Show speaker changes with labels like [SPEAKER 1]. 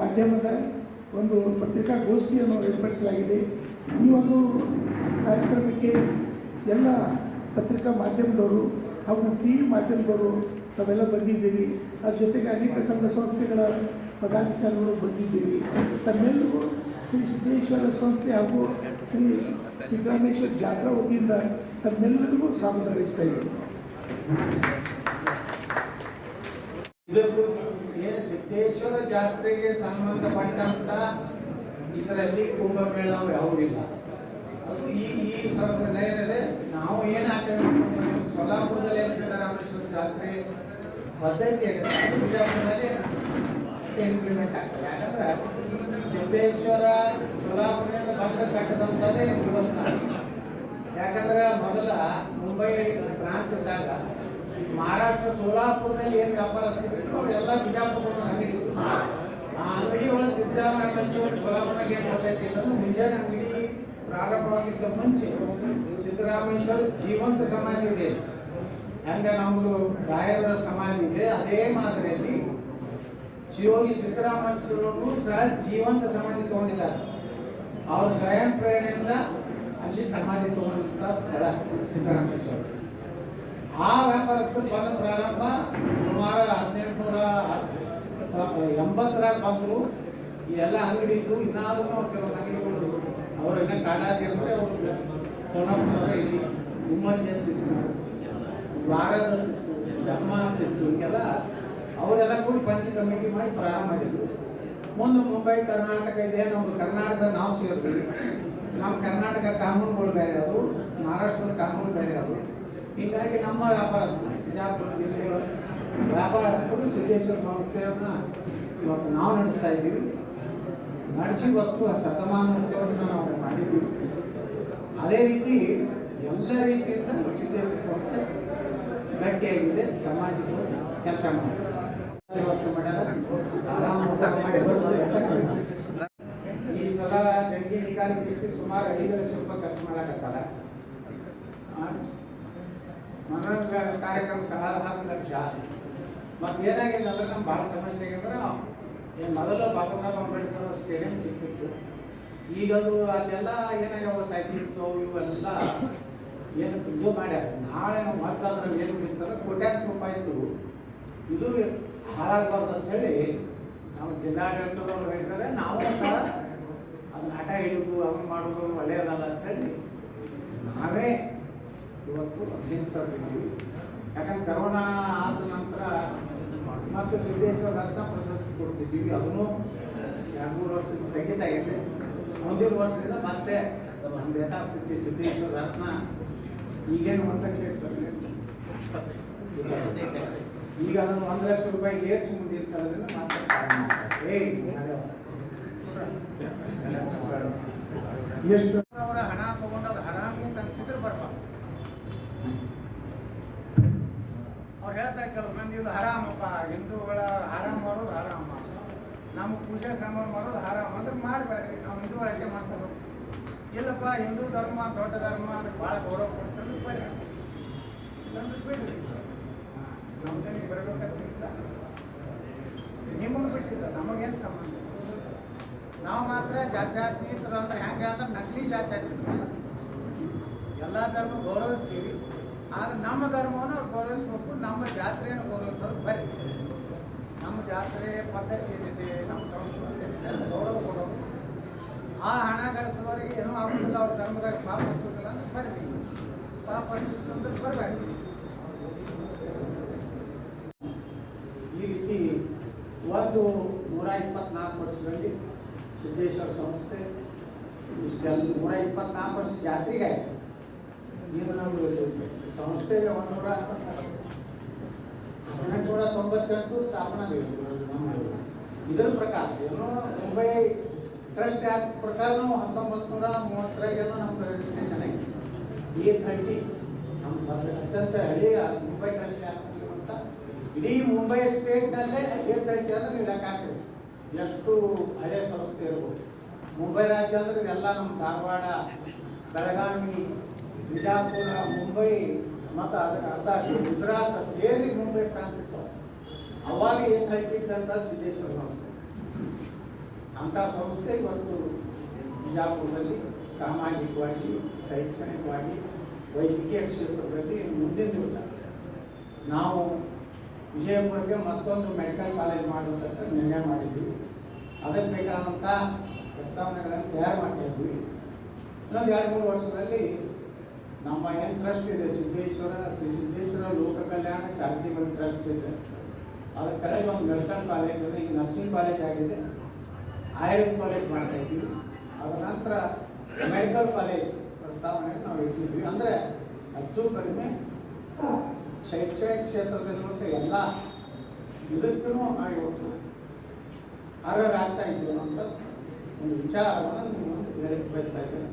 [SPEAKER 1] ಮಾಧ್ಯಮದ ಒಂದು ಪತ್ರಿಕಾಗೋಷ್ಠಿಯನ್ನು ಏರ್ಪಡಿಸಲಾಗಿದೆ. ಈ ಒಂದು ಕಾರ್ಯಕ್ರಮಕ್ಕೆ ಎಲ್ಲ ಪತ್ರಿಕಾ ಮಾಧ್ಯಮದವರು ಹಾಗೂ ಟಿ ವಿ ಮಾಧ್ಯಮದವರು ತಾವೆಲ್ಲ ಬಂದಿದ್ದೀರಿ. ಅದ್ರ ಜೊತೆಗೆ ಅನೇಕ ಸಂಘ ಸಂಸ್ಥೆಗಳ ಪದಾಧಿಕಾರಿಗಳು ಬಂದಿದ್ದೀರಿ. ತಮ್ಮೆಲ್ಲರಿಗೂ ಶ್ರೀ ಸಿದ್ದೇಶ್ವರ ಸಂಸ್ಥೆ ಹಾಗೂ ಶ್ರೀ ಸಿದ್ದರಾಮೇಶ್ವರ ಜಾತ್ರಾ ವತಿಯಿಂದ ತಮ್ಮೆಲ್ಲರಿಗೂ ಸ್ವಾಗತ ಬಯಸ್ತಾ
[SPEAKER 2] ಇದಕ್ಕೂ ಏನು ಸಿದ್ದೇಶ್ವರ ಜಾತ್ರೆಗೆ ಸಂಬಂಧಪಟ್ಟಂತ ಇದರಲ್ಲಿ ಕುಂಭಮೇಳ ಯಾವುದಿಲ್ಲ. ಅದು ಈ ಈ ಏನಿದೆ, ನಾವು ಏನು ಆಚರಣೆ ಸೊಲ್ಲಾಪುರದಲ್ಲಿ ಏನು ಸಿದ್ದರಾಮೇಶ್ವರ ಜಾತ್ರೆ ಪದ್ಧತಿ ಏನಿದೆ? ಬಿಜಾಪುರದಲ್ಲಿ ಇಂಪ್ಲಿಮೆಂಟ್ ಆಗ್ತದೆ. ಯಾಕಂದ್ರೆ ಸಿದ್ದೇಶ್ವರ ಸೊಲ್ಲಾಪುರದಿಂದ ಬಂದ ಕಟ್ಟದಂಥದ್ದೇ ದೇವಸ್ಥಾನ. ಯಾಕಂದ್ರೆ ಮೊದಲ ಮುಂಬೈ ಪ್ರಾಂತ್ಯದಾಗ ಮಹಾರಾಷ್ಟ್ರ ಸೋಲಾಪುರದಲ್ಲಿ ಏನು ವ್ಯಾಪಾರಸ್ಥರಿದ್ರು ಅವರೆಲ್ಲ ಬಿಜಾಪುರ ಅಂಗಡಿ. ಆ ಅಂಗಡಿ ಒಳಗೆ ಸಿದ್ದರಾಮೇಶ್ವರ ಸೋಲಾಪುರಕ್ಕೆ ಏನು ಗೊತ್ತೈತಿ ಅಂದ್ರೆ, ಮುಂಜಾನೆ ಅಂಗಡಿ ಪ್ರಾರಂಭವಾಗಿದ್ದ ಮುಂಚೆ ಸಿದ್ದರಾಮೇಶ್ವರ ಜೀವಂತ ಸಮಾಧಿ ಇದೆ. ಹಂಗ ನಮ್ದು ರಾಯರ ಸಮಾಧಿ ಇದೆ, ಅದೇ ಮಾದರಿಯಲ್ಲಿ ಶಿವಯೋಗಿ ಸಿದ್ದರಾಮೇಶ್ವರರು ಸಹ ಜೀವಂತ ಸಮಾಧಿ ತಗೊಂಡಿದ್ದಾರೆ. ಅವ್ರ ಸ್ವಯಂ ಪ್ರೇರಣೆಯಿಂದ ಅಲ್ಲಿ ಸಮಾಧಿ ತಗೊಂಡಂತ ಸ್ಥಳ ಸಿದ್ದರಾಮೇಶ್ವರ ಆ ವ್ಯಾಪಾರಸ್ಥರು ಬಂದ ಪ್ರಾರಂಭ ಸುಮಾರು ಹದಿನೆಂಟುನೂರ ಎಂಬತ್ತರಾಗ ಬಂದರು. ಈ ಎಲ್ಲ ಅಂಗಡಿ ಇದ್ದು ಇನ್ನಾದ್ರೂ ಅವ್ರು ಕೆಲವೊಂದು ಅಂಗಡಿಗಳು ಅವರೆಲ್ಲ ಕಾಡಾದಿ ಅಂದರೆ ಅವರು ಸೋನಾಪುರದವರ ಇಲ್ಲಿ ಹುಮ್ಮರ್ಸಿ ಅಂತಿತ್ತು ವಾರದಂತಿತ್ತು ಜಮ್ಮ ಅಂತಿತ್ತು ಹಿಂಗೆಲ್ಲ ಅವರೆಲ್ಲ ಕೂಡಿ ಪಂಚ ಕಮಿಟಿ ಮಾಡಿ ಪ್ರಾರಂಭ ಮಾಡಿದ್ರು. ಮುಂದೆ ಮುಂಬೈ, ಕರ್ನಾಟಕ ಇದೆ. ನಮ್ಮ ಕರ್ನಾಟಕದ ನಾವು ಸೇರ್ತೀವಿ. ನಮ್ಮ ಕರ್ನಾಟಕ ಕಾನೂನುಗಳು ಬೇರೆ ಅದು, ಮಹಾರಾಷ್ಟ್ರದ ಕಾನೂನು ಬೇರೆ ಅದು. ಹೀಗಾಗಿ ನಮ್ಮ ವ್ಯಾಪಾರಸ್ಥರು ಬಿಜಾಪುರ ಜಿಲ್ಲೆಯ ವ್ಯಾಪಾರಸ್ಥರು ಸಿದ್ದೇಶ್ವರ ಸಂಸ್ಥೆಯನ್ನ ಇವತ್ತು ನಾವು ನಡೆಸ್ತಾ ಇದ್ದೀವಿ. ನಡೆಸಿ ಇವತ್ತು ಶತಮಾನೋತ್ಸವವನ್ನು ನಾವು ಮಾಡಿದ್ದೀವಿ. ಅದೇ ರೀತಿ ಎಲ್ಲ ರೀತಿಯಿಂದ ಸಿದ್ದೇಶ್ವರ ಸಂಸ್ಥೆ ಗಟ್ಟಿಯಾಗಿದೆ. ಸಮಾಜಕ್ಕೂ ಕೆಲಸ ಮಾಡಿ ವ್ಯವಸ್ಥೆ ಈ ಸಲ ಜಂಗಿ ಅಧಿಕಾರಿ ಸುಮಾರು ಐದು ಲಕ್ಷ ರೂಪಾಯಿ ಖರ್ಚು ಮಾಡಕತ್ತಾರ. ಮನೋರಂಜನಾ ಕಾರ್ಯಕ್ರಮಕ್ಕೆ ಹತ್ತು ಲಕ್ಷ ಮತ್ತು ಏನಾಗಿದೆ ಅಂದ್ರೆ ನಮ್ಗೆ ಭಾಳ ಸಮಸ್ಯೆ ಆಗಿದ್ರೆ ಏನು ಮೊದಲು ಬಾಬಾ ಸಾಹೇಬ್ ಅಂಬೇಡ್ಕರ್ ಅವ್ರ ಸ್ಟೇಡಿಯಂ ಸಿಕ್ತಿತ್ತು ಈಗ ಅದು ಅಲ್ಲೆಲ್ಲ ಏನಾಗ್ಯಾವ ಸೈಕಲ್ ಇವೆಲ್ಲ ಏನು ಇದು ಮಾಡ್ಯಾರ. ನಾಳೆ ನಾವು ಮತ್ತೆ ಅದ್ರಲ್ಲಿ ಏನು ಸಿಗ್ತಾರೆ ಕೋಟ್ಯಾಂತರ ರೂಪಾಯಿದು ಇದು ಹಾಳಾಗಬಾರ್ದು ಅಂತ ಹೇಳಿ ನಾವು ಜಿಲ್ಲಾಡಳಿತದವ್ರು ಹೇಳ್ತಾರೆ ನಾವು ಸಹ ಅದನ್ನ ಆಟ ಹಿಡಿದು ಅವ್ನು ಮಾಡೋದು ಒಳ್ಳೆಯದಲ್ಲ ಅಂತ ಹೇಳಿ ನಾವೇ ಇವತ್ತು ಅಭಿನಯಿಸಿದ್ದೀವಿ ಯಾಕಂದ್ರೆ ಕರೋನಾ ಆದ ನಂತರ ಮತ್ತು ಸಿದ್ದೇಶ್ವರ ರತ್ನ ಪ್ರಶಸ್ತಿ ಕೊಡ್ತಿದ್ದೀವಿ. ಅದನ್ನು ಎರಡು ಮೂರು ವರ್ಷದ ಸ್ಥಗಿತ ಆಗಿದೆ ಮುಂದಿನ ವರ್ಷದಿಂದ ಮತ್ತೆ ಒಂದು ಯಥಾಸ್ಥಿತಿ ಸಿದ್ದೇಶ್ವರ ರತ್ನ ಈಗೇನು ಒಂದು ಲಕ್ಷ ಇರ್ತದೆ. ಈಗ ಅದನ್ನು ಒಂದು ಲಕ್ಷ ರೂಪಾಯಿ ಏರ್ಸಿ ಮುಂದಿನ ಸಲದಿಂದ ಮಾತ್ರ ಕಾರಣ. ಎಷ್ಟು ಅವರ ಹಣ ತಗೊಂಡು ಅದು ಹರಾಮಿ ಅಂತ ಅನ್ಸಿದ್ರೆ ಬರ್ಬಾರ್ದು ಅವ್ರು ಹೇಳ್ತಾರೆ ಆರಾಮಪ್ಪ ಹಿಂದೂಗಳ ಆರಾಮ ಮಾಡೋದು ಆರಾಮ ನಮ್ಮ ಪೂಜೆ ಸಾಮಾನು ಮಾಡೋದು ಆರಾಮ ಅಂದ್ರೆ ಮಾಡಬೇಡ್ರಿ. ನಾವು ಹಿಂದೂ ಆಯ್ಕೆ ಮಾಡ್ಕೊಂಡು ಇಲ್ಲಪ್ಪ, ಹಿಂದೂ ಧರ್ಮ, ದೊಡ್ಡ ಧರ್ಮ ಅದಕ್ಕೆ ಭಾಳ ಗೌರವ ಕೊಡ್ತಾರೆ. ಬರ್ರಿ ಇಲ್ಲಾಂದ್ರೆ ಬಿಡ್ರಿ ನಮ್ದು ಬರಬೇಕಂತ ನಿಮಗೆ ಬಿಟ್ಟಿಲ್ಲ ನಮಗೇನು ಸಂಬಂಧ ನಾವು ಮಾತ್ರ ಜಾತ್ಯಾತೀತರ ಅಂದ್ರೆ ಹೆಂಗೆ ಅಂದ್ರೆ ನಕಲಿ ಜಾತ್ಯಾತೀತ ಎಲ್ಲ ಧರ್ಮ ಗೌರವಿಸ್ತೀವಿ. ಆದ್ರೆ ನಮ್ಮ ಧರ್ಮವನ್ನು ಅವ್ರು ಗೌರವಿಸ್ಬೇಕು, ನಮ್ಮ ಜಾತ್ರೆಯನ್ನು ಗೌರವಿಸೋರು ಬರ್ರಿ. ನಮ್ಮ ಜಾತ್ರೆ ಪದ್ಧತಿ ಏನಿದೆ, ನಮ್ಮ ಸಂಸ್ಕೃತಿ ಏನಿದೆ ಗೌರವ ಕೊಡೋದು ಆ ಹಣ ಗಳಿಸೋರಿಗೆ ಏನೂ ಆಗೋದಿಲ್ಲ, ಅವ್ರ ಧರ್ಮದಾಗ ಪಾಪ ಹತ್ತೋದಿಲ್ಲ ಅಂದ್ರೆ ಬರ್ರಿ. ಪಾಪ ಹತ್ತಿತ್ತು ಅಂದ್ರೆ ಬರಬೇಕು ಈ ರೀತಿ ಒಂದು ನೂರ ಇಪ್ಪತ್ನಾಲ್ಕು ವರ್ಷದಲ್ಲಿ ಸಿದ್ದೇಶ್ವರ ಸಂಸ್ಥೆ, ಇಷ್ಟೆಲ್ಲ ನೂರ ಇಪ್ಪತ್ನಾಲ್ಕು ವರ್ಷ ಜಾತ್ರೆಗೆ ಆಯ್ತು. ಸಂಸ್ಥೆಗೆ ಒಂದು ನೂರ ಹದಿನೆಂಟುನೂರ ತೊಂಬತ್ತೆಂಟು ಸ್ಥಾಪನಾ ಇದರ ಪ್ರಕಾರ ಏನೋ ಮುಂಬೈ ಟ್ರಸ್ಟ್ ಆ್ಯಕ್ಟ್ ಪ್ರಕಾರ ನಾವು ಹತ್ತೊಂಬತ್ತು ನೂರ ಮೂವತ್ತರಾಗೇನೋ ನಮ್ಮ ರಿಜಿಸ್ಟ್ರೇಷನ್ ಆಗಿದೆ. ಎ ಥರ್ಟಿ ನಮ್ಮ ಅತ್ಯಂತ ಹಳೆಯ ಮುಂಬೈ ಟ್ರಸ್ಟ್ ಆ್ಯಕ್ಟ್ ಅಂತ ಇಡೀ ಮುಂಬೈ ಸ್ಟೇಟ್ನಲ್ಲೇ ಎ ಥರ್ಟಿ ಅಂದ್ರೆ ಹಾಕಿರಿ ಎಷ್ಟು ಹಳೆಯ ಸಂಸ್ಥೆ ಇರ್ಬೋದು. ಮುಂಬೈ ರಾಜ್ಯ ಅಂದ್ರೆ ಇದೆಲ್ಲ ನಮ್ಮ ಧಾರವಾಡ, ಬೆಳಗಾವಿ ಬಿಜಾಪುರ, ಮುಂಬೈ, ಮತ್ತು ಅದಕ್ಕೆ ಅರ್ಧ ಗುಜರಾತ್ ಸೇರಿ ಮುಂಬೈ ಪ್ರಾಂತ ಇತ್ತು. ಅವಾಗ ಏನು ಕಟ್ಟಿದ್ದಂಥ ಸಿದ್ದೇಶ್ವರ ಸಂಸ್ಥೆ. ಅಂಥ ಸಂಸ್ಥೆ ಇವತ್ತು ಬಿಜಾಪುರದಲ್ಲಿ ಸಾಮಾಜಿಕವಾಗಿ, ಶೈಕ್ಷಣಿಕವಾಗಿ, ವೈದ್ಯಕೀಯ ಕ್ಷೇತ್ರದಲ್ಲಿ ಮುಂದಿನ ದಿವಸ. ನಾವು ವಿಜಯಪುರಕ್ಕೆ ಮತ್ತೊಂದು ಮೆಡಿಕಲ್ ಕಾಲೇಜ್ ಮಾಡುವಂತ ನಿರ್ಣಯ ಮಾಡಿದ್ವಿ. ಅದಕ್ಕೆ ಬೇಕಾದಂಥ ಪ್ರಸ್ತಾವನೆಗಳನ್ನು ತಯಾರು ಮಾಡ್ತಿದ್ವಿ ಇನ್ನೊಂದು ಎರಡು, ಮೂರು ವರ್ಷದಲ್ಲಿ ನಮ್ಮ ಏನು ಟ್ರಸ್ಟ್ ಇದೆ? ಸಿದ್ದೇಶ್ವರ, ಶ್ರೀ ಸಿದ್ದೇಶ್ವರ ಲೋಕ ಕಲ್ಯಾಣ ಚಾರಿಟೇಬಲ್ ಟ್ರಸ್ಟ್ ಇದೆ. ಅದ್ರ ಕಡೆ ಒಂದು ವೆಸ್ಟರ್ನ್ ಕಾಲೇಜ್ ಅಂದರೆ ಈಗ ನರ್ಸಿಂಗ್ ಕಾಲೇಜ್ ಆಗಿದೆ. ಆಯುರ್ವೇದ ಕಾಲೇಜ್ ಮಾಡ್ತಾ ಇದ್ದೀವಿ. ಅದರ ನಂತರ ಮೆಡಿಕಲ್ ಕಾಲೇಜ್ ಪ್ರಸ್ತಾವನೆ ನಾವು ಇಟ್ಟಿದ್ವಿ ಅಂದರೆ ಹೆಚ್ಚು ಕಡಿಮೆ, ಶೈಕ್ಷಣಿಕ ಕ್ಷೇತ್ರದಲ್ಲಿರುವಂಥ ಎಲ್ಲ ಇದಕ್ಕೂ ನಾವು ಇವತ್ತು ಅರ್ಹರಾಗ್ತಾ ಇದ್ದೀವಿ ಅನ್ನೋಂಥ ಒಂದು ವಿಚಾರವನ್ನು ನಿಮ್ಮ ಹೇಳಕ್ಕೆ ಬಯಸ್ತಾ ಇದ್ದೇನೆ.